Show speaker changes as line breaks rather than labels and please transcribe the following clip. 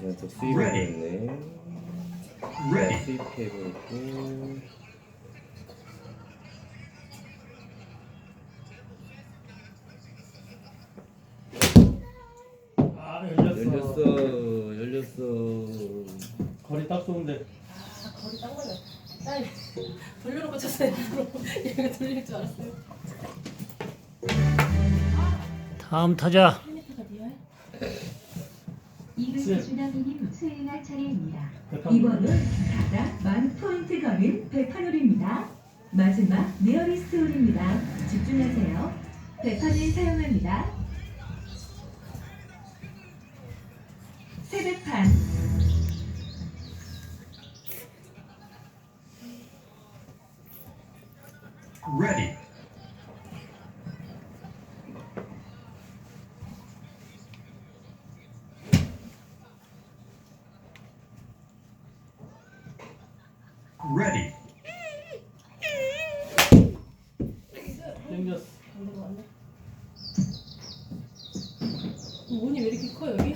또 수입하고 있네.
Ready.
수입해보고.
아 열렸어.
열렸어, 열렸어.
거리 딱 좋은데.
아 거리 딱 맞아. 딸 돌려놓고 쳤어요. 얘가 돌릴 줄 알았어요.
다음 타자.
1m가 뒤에.
네.
이글 주나미님 수행할 차례입니다. 이번은 가장 만 포인트 거는 백판홀입니다. 마지막 니어리스트 홀입니다. 집중하세요. 백판을 사용합니다. 세백판
Ready. Ready.
땡겼어.
문이 왜 이렇게 커 여기?